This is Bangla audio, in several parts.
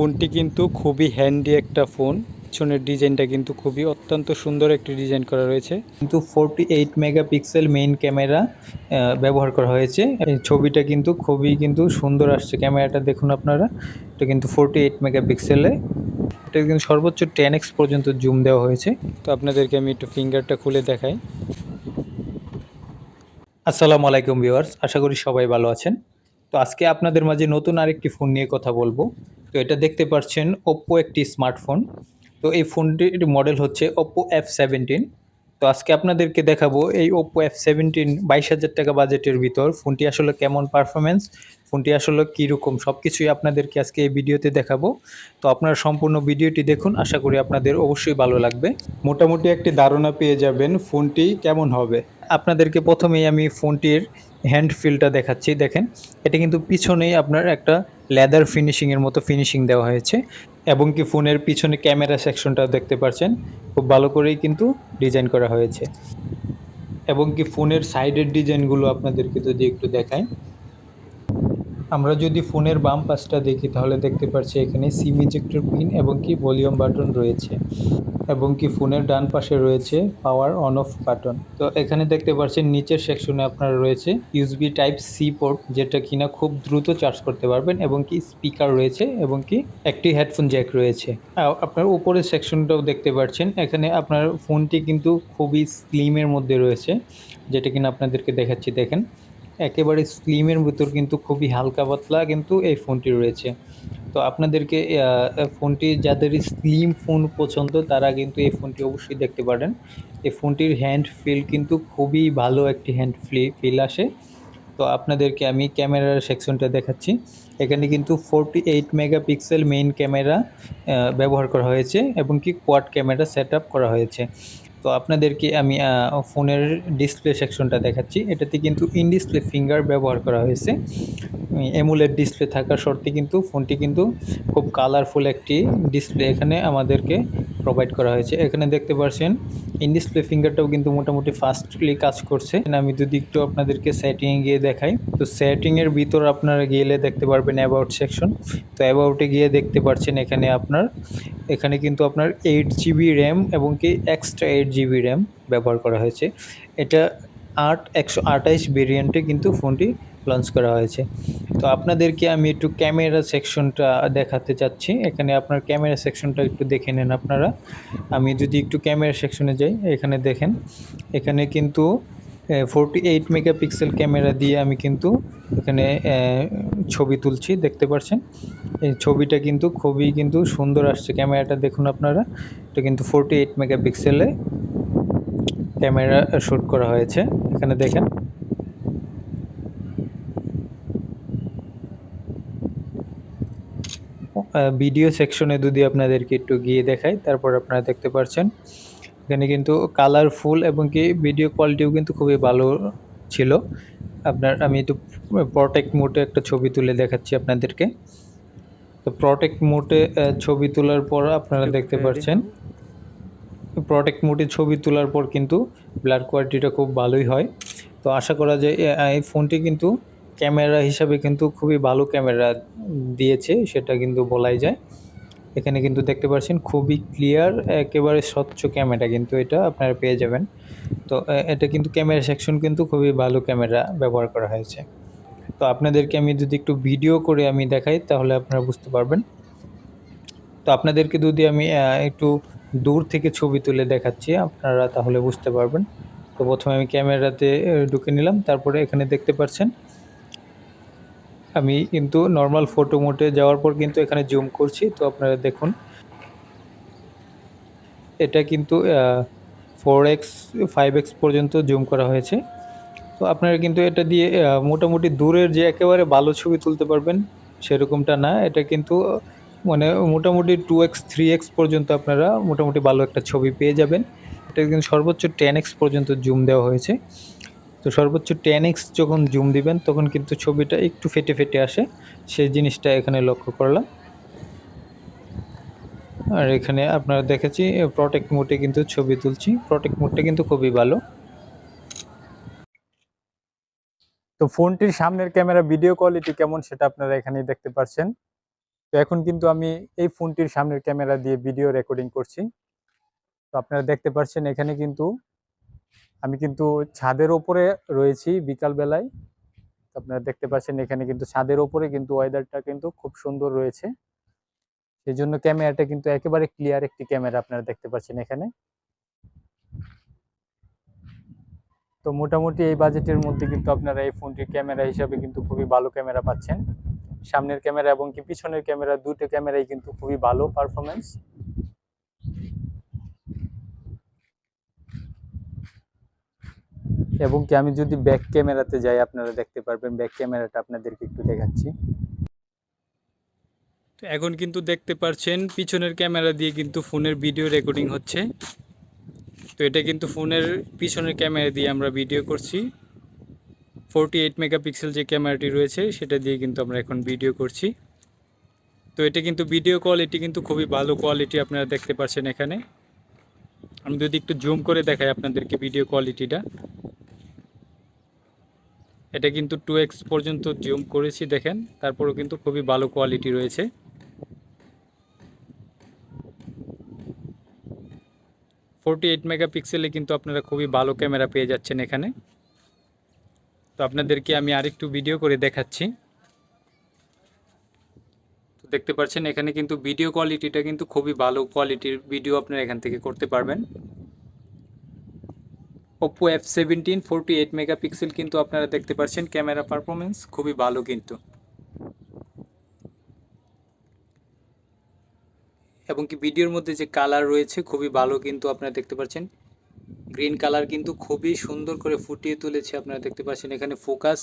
ফোনটি কিন্তু খুবই হ্যান্ডি একটা ফোন। পিছনের ডিজাইনটা কিন্তু খুবই অত্যন্ত সুন্দর একটি ডিজাইন করা রয়েছে। কিন্তু forty eight megapixel main camera ব্যবহার করা হয়েছে। ছবিটা কিন্তু খুবই কিন্তু সুন্দর আসছে। ক্যামেরাটা দেখুন আপনারা। এটা কিন্তু ফোরটি এইট মেগাপিক্সেলে এটা কিন্তু সর্বোচ্চ টেন এক্স পর্যন্ত জুম দেওয়া হয়েছে। তো আপনাদেরকে আমি একটু ফিঙ্গারটা খুলে দেখাই। আসসালামু আলাইকুম ভিউয়ার্স আশা করি সবাই ভালো আছেন। তো আজকে আপনাদের মাঝে নতুন আরেকটি ফোন নিয়ে কথা বলব। তো এটা দেখতে পাচ্ছেন ওপ্পো একটি স্মার্টফোন তো এই ফোনটির মডেল হচ্ছে ওপ্পো এফ সেভেন্টিন তো আজকে আপনাদেরকে দেখাবো এই ওপ্পো এফ সেভেন্টিন বাইশ হাজার টাকা বাজেটের ভিতর। ফোনটি আসলে কেমন পারফরমেন্স ফোনটি আসলে কীরকম সব কিছুই আপনাদেরকে আজকে এই ভিডিওতে দেখাবো। তো আপনারা সম্পূর্ণ ভিডিওটি দেখুন, আশা করি আপনাদের অবশ্যই ভালো লাগবে। মোটামুটি একটি ধারণা পেয়ে যাবেন, ফোনটি কেমন হবে। আপনাদেরকে প্রথমেই আমি ফোনটির হ্যান্ড ফিলটা দেখাচ্ছি, দেখেন। এটা কিন্তু পিছনেই আপনার একটা লেদার ফিনিশিংয়ের মতো ফিনিশিং দেওয়া হয়েছে এবং কি ফোনের পিছনে ক্যামেরা সেকশনটাও দেখতে পাচ্ছেন খুব ভালো করেই কিন্তু ডিজাইন করা হয়েছে। এবং কি ফোনের সাইডের ডিজাইনগুলো আপনাদেরকে যদি একটু দেখাই আমরা যদি ফোনের বাম পাশটা দেখি, তাহলে দেখতে পাচ্ছি এখানে সিম ইজেক্টর পিন এবং কি ভলিউম বাটন রয়েছে এবং কি ফোনের ডান পাশে রয়েছে পাওয়ার অন অফ বাটন। তো এখানে দেখতে পাচ্ছেন নিচের সেকশনে আপনার রয়েছে ইউএসবি টাইপ সি পোর্ট, যেটা কিনা খুব দ্রুত চার্জ করতে পারবেন এবং কি স্পিকার রয়েছে এবং কি একটি হেডফোন জ্যাক রয়েছে। আপনার উপরের সেকশনটাও দেখতে পাচ্ছেন এখানে আপনার ফোনটি কিন্তু খুবই স্লিমের মধ্যে রয়েছে, যেটা কিনা আপনাদেরকে দেখাচ্ছি, দেখেন। একেবারে স্লিমের ভিতর কিন্তু খুবই হালকা পাতলা কিন্তু এই ফোনটি রয়েছে। তো আপনাদেরকে ফোনটি যাদের স্লিম ফোন পছন্দ, তারা কিন্তু এই ফোনটি অবশ্যই দেখতে পারেন। এই ফোনটির হ্যান্ড ফিল কিন্তু খুবই ভালো একটি হ্যান্ড ফ্লি ফিল আসে। তো আপনাদেরকে আমি ক্যামেরার সেকশনটা দেখাচ্ছি। এখানে কিন্তু forty eight megapixel main camera ব্যবহার করা হয়েছে এবং কি কোয়াড ক্যামেরা সেট করা হয়েছে। তো আপনাদেরকে আমি ফোনের ডিসপ্লে সেকশনটা দেখাচ্ছি। এটাতে কিন্তু ইন ডিসপ্লে ফিঙ্গার ব্যবহার করা হয়েছে। এমুলেট ডিসপ্লে থাকার শর্তে কিন্তু ফোনটি কিন্তু খুব কালারফুল একটি ডিসপ্লে এখানে আমাদেরকে প্রোভাইড করা হয়েছে। এখানে দেখতে পাচ্ছেন ইন ডিসপ্লে ফিঙ্গারটাও কিন্তু মোটামুটি ফাস্টলি কাজ করছে। আমি যদি একটু আপনাদেরকে সেটিংয়ে গিয়ে দেখাই, তো সেটিংয়ের ভিতর আপনারা গেলে দেখতে পারবেন অ্যাবাউট সেকশন তো অ্যাবাউটে গিয়ে দেখতে পাচ্ছেন এখানে আপনার, এখানে কিন্তু আপনার এইট জিবি র্যাম এবং কি এক্সট্রা এইট জিবি র্যাম ব্যবহার করা হয়েছে। এটা আট, একশো আটাইশ ভেরিয়েন্টে কিন্তু ফোনটি লঞ্চ করা হয়েছে। তো আপনাদেরকে আমি একটু ক্যামেরা সেকশনটা দেখাতে চাচ্ছি। এখানে আপনার ক্যামেরা সেকশনটা একটু দেখে নেন আপনারা। আমি যদি একটু ক্যামেরা সেকশনে যাই, এখানে দেখেন। এখানে কিন্তু ফোরটি এইট মেগাপিক্সেল ক্যামেরা দিয়ে আমি কিন্তু এখানে ছবি তুলছি, দেখতে পাচ্ছেন এই ছবিটা কিন্তু খুবই কিন্তু সুন্দর আসছে ক্যামেরাটা দেখুন আপনারা। এটা কিন্তু ফোরটি এইট মেগাপিক্সেলে ক্যামেরা শ্যুট করা হয়েছে। এখানে দেখেন। ভিডিও সেকশনে যদি আপনাদেরকে একটু গিয়ে দেখাই তারপর আপনারা দেখতে পাচ্ছেন এখানে কিন্তু কালারফুল এবং কি ভিডিও কোয়ালিটিও কিন্তু খুবই ভালো ছিল। আপনার আমি একটু প্রটেক্ট মোডে একটা ছবি তুলে দেখাচ্ছি আপনাদেরকে। তো প্রটেক্ট মোডে ছবি তোলার পর আপনারা দেখতে পাচ্ছেন প্রটেক্ট মোডে ছবি তোলার পর কিন্তু ব্লার কোয়ালিটিটা খুব ভালোই হয়। তো আশা করা যায় এই ফোনটি কিন্তু ক্যামেরা হিসাবে কিন্তু খুবই ভালো ক্যামেরা দিয়েছে, সেটা কিন্তু বলাই যায়। এখানে কিন্তু দেখতে পাচ্ছেন খুবই ক্লিয়ার একেবারে স্বচ্ছ ক্যামেরা কিন্তু এটা আপনারা পেয়ে যাবেন। তো এটা কিন্তু ক্যামেরা সেকশন কিন্তু খুবই ভালো ক্যামেরা ব্যবহার করা হয়েছে। তো আপনাদেরকে আমি যদি একটু ভিডিও করে আমি দেখাই, তাহলে আপনারা বুঝতে পারবেন। তো আপনাদেরকে যদি আমি একটু দূর থেকে ছবি তুলে দেখাচ্ছি আপনারা তাহলে বুঝতে পারবেন। তো প্রথমে আমি ক্যামেরাতে ঢুকে নিলাম, তারপরে এখানে দেখতে পাচ্ছেন আমি কিন্তু নর্মাল ফটো মোডে যাওয়ার পর কিন্তু এখানে জুম করছি, তো আপনারা দেখুন। এটা কিন্তু ফোর এক্স ফাইভ এক্স পর্যন্ত জুম করা হয়েছে। তো আপনারা কিন্তু এটা দিয়ে মোটামুটি দূরের যে একেবারে ভালো ছবি তুলতে পারবেন, সেরকমটা না। এটা কিন্তু মানে মোটামুটি টু এক্স থ্রি এক্স পর্যন্ত আপনারা মোটামুটি ভালো একটা ছবি পেয়ে যাবেন। এটা কিন্তু সর্বোচ্চ টেন এক্স পর্যন্ত জুম দেওয়া হয়েছে। তো সর্বোচ্চ টেন এক্স যখন জুম দিবেন, তখন কিন্তু ছবিটা একটু ফেটে ফেটে আসে। সেই জিনিসটা এখানে লক্ষ্য করলাম। আর এখানে আপনারা দেখেছি প্রটেক্ট মোডে কিন্তু ছবি তুলছি। প্রটেক্ট মোডটা কিন্তু খুবই ভালো। তো ফোনটির সামনের ক্যামেরা ভিডিও কোয়ালিটি কেমন সেটা আপনারা এখানেই দেখতে পাচ্ছেন। তো এখন কিন্তু আমি এই ফোনটির সামনের ক্যামেরা দিয়ে ভিডিও রেকর্ডিং করছি। তো আপনারা দেখতে পাচ্ছেন এখানে কিন্তু আমি কিন্তু ছাদের ওপরে রয়েছি বিকাল বেলায় তো আপনারা দেখতে পাচ্ছেন এখানে কিন্তু ছাদের ওপরে কিন্তু ওয়েদারটা কিন্তু খুব সুন্দর রয়েছে। সেই জন্য ক্যামেরাটা কিন্তু একেবারে ক্লিয়ার একটি ক্যামেরা আপনারা দেখতে পাচ্ছেন এখানে। তো মোটামুটি এই বাজেটের মধ্যে কিন্তু আপনারা এই ফোনটির ক্যামেরা হিসাবে কিন্তু খুবই ভালো ক্যামেরা পাচ্ছেন। সামনের ক্যামেরা এবং কি পিছনের ক্যামেরা দুটো ক্যামেরাই কিন্তু খুবই ভালো পারফরমেন্স এবং কি আমি যদি ব্যাক ক্যামেরাতে যাই, আপনারা দেখতে পারবেন ব্যাক ক্যামেরাটা আপনাদেরকে একটু দেখাচ্ছি। তো এখন কিন্তু দেখতে পাচ্ছেন পিছনের ক্যামেরা দিয়ে কিন্তু ফোনের ভিডিও রেকর্ডিং হচ্ছে। তো এটা কিন্তু ফোনের পিছনের ক্যামেরা দিয়ে আমরা ভিডিও করছি। ফোরটি এইট মেগাপিক্সেল যে ক্যামেরাটি রয়েছে, সেটা দিয়ে কিন্তু আমরা এখন ভিডিও করছি। তো এটা কিন্তু ভিডিও কোয়ালিটি কিন্তু খুবই ভালো কোয়ালিটি আপনারা দেখতে পাচ্ছেন এখানে। আমি যদি একটু জুম করে দেখাই আপনাদেরকে ভিডিও কোয়ালিটিটা এটা কিন্তু টু এক্স পর্যন্ত জুম করেছি দেখেন, তারপরেও কিন্তু খুবই ভালো কোয়ালিটি রয়েছে। ফোরটি এইট মেগাপিক্সেলে কিন্তু আপনারা খুবই ভালো ক্যামেরা পেয়ে যাচ্ছেন এখানে। তো আপনাদেরকে আমি আরেকটু ভিডিও করে দেখাচ্ছি। তো দেখতে পাচ্ছেন, এখানে কিন্তু ভিডিও কোয়ালিটিটা কিন্তু খুবই ভালো কোয়ালিটির ভিডিও আপনারা এখান থেকে করতে পারবেন। Oppo F seventeen forty eight megapixel কিন্তু আপনারা দেখতে পাচ্ছেন ক্যামেরা পারফরমেন্স খুবই ভালো কিন্তু। এবং কি ভিডিওর মধ্যে যে কালার রয়েছে খুবই ভালো কিন্তু আপনারা দেখতে পাচ্ছেন। গ্রিন কালার কিন্তু খুবই সুন্দর করে ফুটিয়ে তুলেছে আপনারা দেখতে পাচ্ছেন, এখানে ফোকাস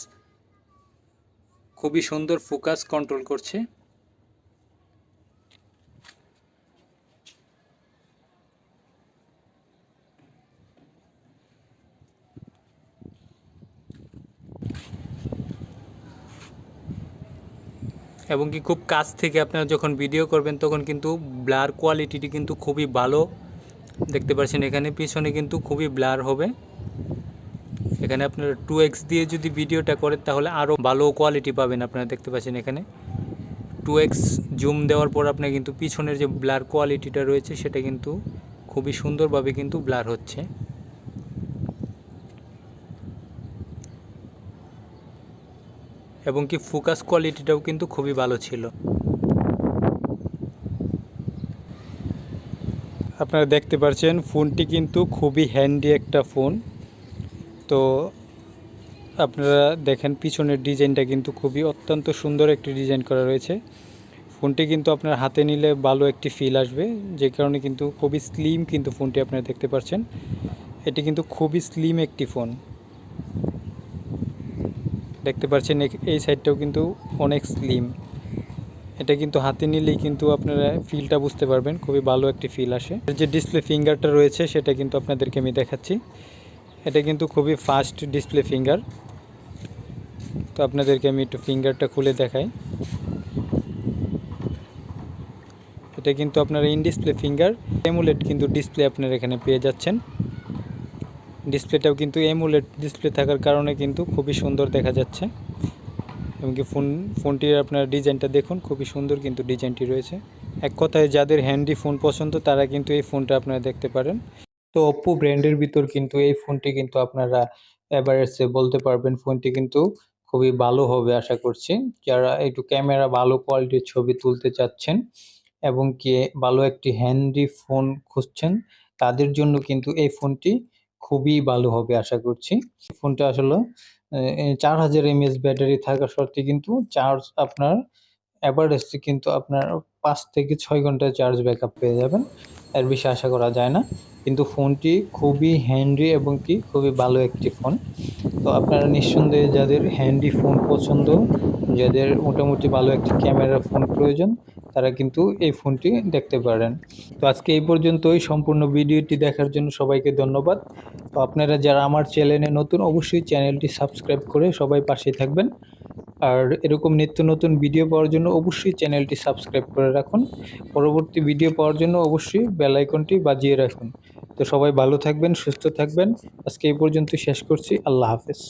খুবই সুন্দর ফোকাস কন্ট্রোল করছে। এবং কি খুব কাছ থেকে আপনারা যখন ভিডিও করবেন, তখন কিন্তু ব্লার কোয়ালিটিটি কিন্তু খুবই ভালো। দেখতে পাচ্ছেন এখানে পিছনে কিন্তু খুবই ব্লার হবে। এখানে আপনারা টু এক্স দিয়ে যদি ভিডিওটা করেন, তাহলে আরও ভালো কোয়ালিটি পাবেন আপনারা দেখতে পাচ্ছেন এখানে। টু এক্স জুম দেওয়ার পর আপনার কিন্তু পিছনের যে ব্লার কোয়ালিটিটা রয়েছে, সেটা কিন্তু খুবই সুন্দরভাবে কিন্তু ব্লার হচ্ছে। এবং কি ফোকাস কোয়ালিটিটাও কিন্তু খুবই ভালো ছিল। আপনারা দেখতে পাচ্ছেন ফোনটি কিন্তু খুবই হ্যান্ডি একটা ফোন। তো আপনারা দেখেন, পিছনের ডিজাইনটা কিন্তু খুবই অত্যন্ত সুন্দর একটি ডিজাইন করা রয়েছে। ফোনটি কিন্তু আপনার হাতে নিলে ভালো একটি ফিল আসবে, যে কারণে কিন্তু খুবই স্লিম কিন্তু ফোনটি আপনারা দেখতে পাচ্ছেন এটি কিন্তু খুবই স্লিম একটি ফোন। দেখতে পাচ্ছেন এই সাইডটাও কিন্তু অনেক স্লিম এটা কিন্তু হাতে নিলেই কিন্তু আপনারা ফিলটা বুঝতে পারবেন, খুবই ভালো একটি ফিল আসে। যে ডিসপ্লে ফিঙ্গারটা রয়েছে, সেটা কিন্তু আপনাদেরকে আমি দেখাচ্ছি। এটা কিন্তু খুবই ফাস্ট ডিসপ্লে ফিঙ্গার তো আপনাদেরকে আমি একটু ফিঙ্গারটা খুলে দেখাই। এটা কিন্তু আপনারা ইন ডিসপ্লে ফিঙ্গার এমুলেট কিন্তু ডিসপ্লে আপনারা এখানে পেয়ে যাচ্ছেন। ডিসপ্লেটাও কিন্তু এমুলেট ডিসপ্লে থাকার কারণে কিন্তু খুবই সুন্দর দেখা যাচ্ছে। এমনকি ফোন ফোনটির আপনার ডিজাইনটা দেখুন, খুবই সুন্দর কিন্তু ডিজাইনটি রয়েছে। এক কথায় যাদের হ্যান্ডি ফোন পছন্দ, তারা কিন্তু এই ফোনটা আপনারা দেখতে পারেন। তো অপ্পো ব্র্যান্ডের ভিতর কিন্তু এই ফোনটি কিন্তু আপনারা এভারেস্টে বলতে পারবেন ফোনটি কিন্তু খুবই ভালো হবে আশা করছি। যারা একটু ক্যামেরা ভালো কোয়ালিটির ছবি তুলতে চাচ্ছেন এবং কি ভালো একটি হ্যান্ডি ফোন খুঁজছেন, তাদের জন্য কিন্তু এই ফোনটি খুবই ভালো হবে আশা করছি। ফোনটা আসলে চার হাজার এমএএস ব্যাটারি থাকা সত্ত্বে কিন্তু চার্জ আপনার অ্যাভারেজে কিন্তু আপনার পাঁচ থেকে ছয় ঘণ্টা চার্জ ব্যাকআপ পেয়ে যাবেন। এর বেশি আশা করা যায় না। কিন্তু ফোনটি খুবই হ্যান্ডি এবং কি খুবই ভালো একটি ফোন। তো আপনারা নিঃসন্দেহে যাদের হ্যান্ডি ফোন পছন্দ, যাদের মোটামুটি ভালো একটি ক্যামেরা ফোন প্রয়োজন তারা কিন্তু এই ফোনটি দেখতে পারেন। তো আজকে এই পর্যন্তই। সম্পূর্ণ ভিডিওটি দেখার জন্য সবাইকে ধন্যবাদ। তো আপনারা যারা আমার চ্যানেলে নতুন, অবশ্যই চ্যানেলটি সাবস্ক্রাইব করে সবাই পাশে থাকবেন। আর এরকম নিত্য নতুন ভিডিও পাওয়ার জন্য অবশ্যই চ্যানেলটি সাবস্ক্রাইব করে রাখুন। পরবর্তী ভিডিও পাওয়ার জন্য অবশ্যই বেল আইকনটি বাজিয়ে রাখুন। তো সবাই ভালো থাকবেন, সুস্থ থাকবেন। আজকে এই পর্যন্ত শেষ করছি। আল্লাহ হাফেজ।